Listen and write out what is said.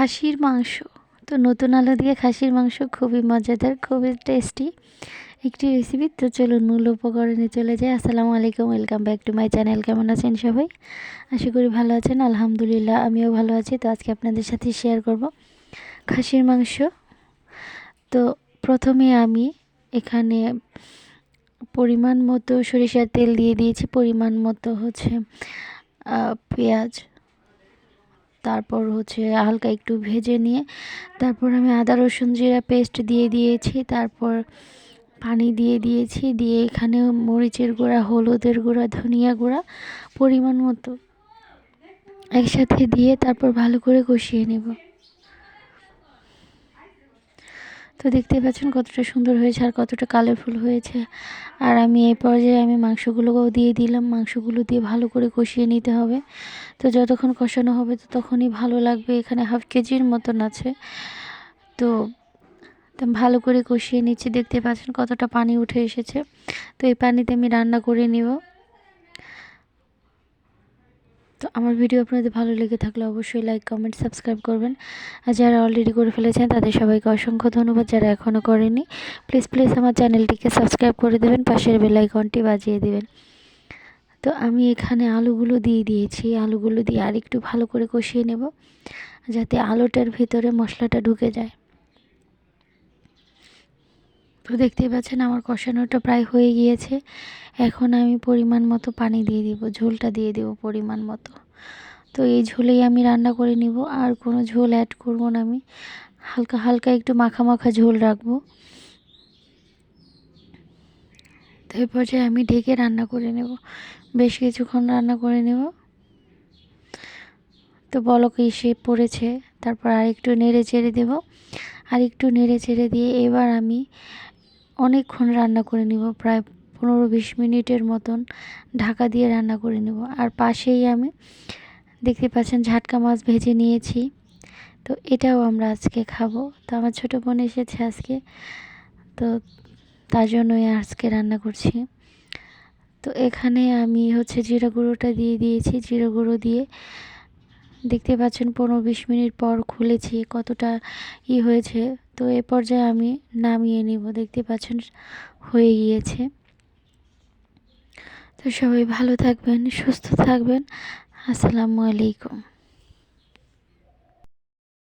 খাসির মাংস। তো নতুন আলু দিয়ে খাসির মাংস খুবই মজাদার, খুবই টেস্টি একটি রেসিপি তো চলুন মূল উপকরণে চলে যাই। আসসালামু আলাইকুম welcome back to my channel কেমন আছেন সবাই? আশা করি ভালো আছেন। আলহামদুলিল্লাহ, আমিও ভালো আছি। তো আজকে আপনাদের সাথে শেয়ার করব খাসির মাংস। তো প্রথমে আমি এখানে পরিমাণ মতো সরিষার তেল দিয়ে দিয়েছি। পরিমাণ মতো হচ্ছে পেঁয়াজ তারপর হচ্ছে হালকা একটু ভেজে নিয়ে তারপর আমি আদা, রসুন, জিরা পেস্ট দিয়ে দিয়েছি, তারপর পানি দিয়ে দিয়েছি, দিয়ে এখানে মরিচের গুঁড়া, হলুদের গুঁড়া, ধনিয়া গুঁড়া পরিমাণ মতো একসাথে দিয়ে তারপর ভালো করে কষিয়ে নেব। তো দেখতে পাচ্ছেন কতটা সুন্দর হয়েছে আর কতটা কালারফুল হয়েছে। আর আমি এই পর্যায়ে আমি মাংসগুলোকেও দিয়ে দিলাম। মাংসগুলো দিয়ে ভালো করে কষিয়ে নিতে হবে। তো যতক্ষণ কষানো হবে তো তখনই ভালো লাগবে। এখানে হাফ কেজির মতন আছে। তো ভালো করে কষিয়ে নিচ্ছি। দেখতে পাচ্ছেন কতটা পানি উঠে এসেছে। তো এই পানিতে আমি রান্না করে নেব। তো আমার ভিডিও আপনাদের ভালো লেগে থাকলে অবশ্যই লাইক কমেন্ট সাবস্ক্রাইব করবেন। আর যারা অলরেডি করে ফেলেছেন, তাদের সবাইকে অসংখ্য ধন্যবাদ যারা এখনও করেনি। প্লিজ প্লিজ আমার চ্যানেলটিকে সাবস্ক্রাইব করে দেবেন, পাশের বেলাইকনটি বাজিয়ে দেবেন। তো আমি এখানে আলুগুলো দিয়ে দিয়েছি। আলুগুলো দিয়ে আর একটু ভালো করে কষিয়ে নেব, যাতে আলুটার ভিতরে মশলাটা ঢুকে যায়। তো দেখতেই পাচ্ছেন আমার কষানোটা প্রায় হয়ে গিয়েছে। এখন আমি পরিমাণ মতো পানি দিয়ে দিব, ঝোলটা দিয়ে দেব পরিমাণ মতো। তো এই ঝোলেই আমি রান্না করে নিব, আর কোনো ঝোল অ্যাড করব না আমি। হালকা হালকা একটু মাখা মাখা ঝোল রাখব। তো এই পর্যায়ে আমি ঢেকে রান্না করে নেব, বেশ কিছুক্ষণ রান্না করে নেব। তো বলক এসে পড়েছে, তারপর আর একটু নেড়ে চেড়ে দেব। আর একটু নেড়ে চেড়ে দিয়ে এবার আমি অনেকক্ষণ রান্না করে নিব, প্রায় পনেরো বিশ মিনিটের মতন ঢাকা দিয়ে রান্না করে নেব। আর পাশেই আমি দেখতে পাচ্ছেন ঝাটকা মাছ ভেজে নিয়েছি। তো এটাও আমরা আজকে খাব। তো আমার ছোটো বোন এসেছে আজকে। তো তার জন্যই আজকে রান্না করছি। তো এখানে আমি হচ্ছে জিরা গুঁড়োটা দিয়ে দিয়েছি। জিরা গুঁড়ো দিয়ে দেখতে পাচ্ছেন, পনেরো বিশ মিনিট পর খুলেছি, কতটা ই হয়েছে। তো এ পর্যায়ে আমি নামিয়ে নিব, দেখতে পাচ্ছেন, হয়ে গিয়েছে। তো সবাই ভালো থাকবেন, সুস্থ থাকবেন। আসসালামু আলাইকুম।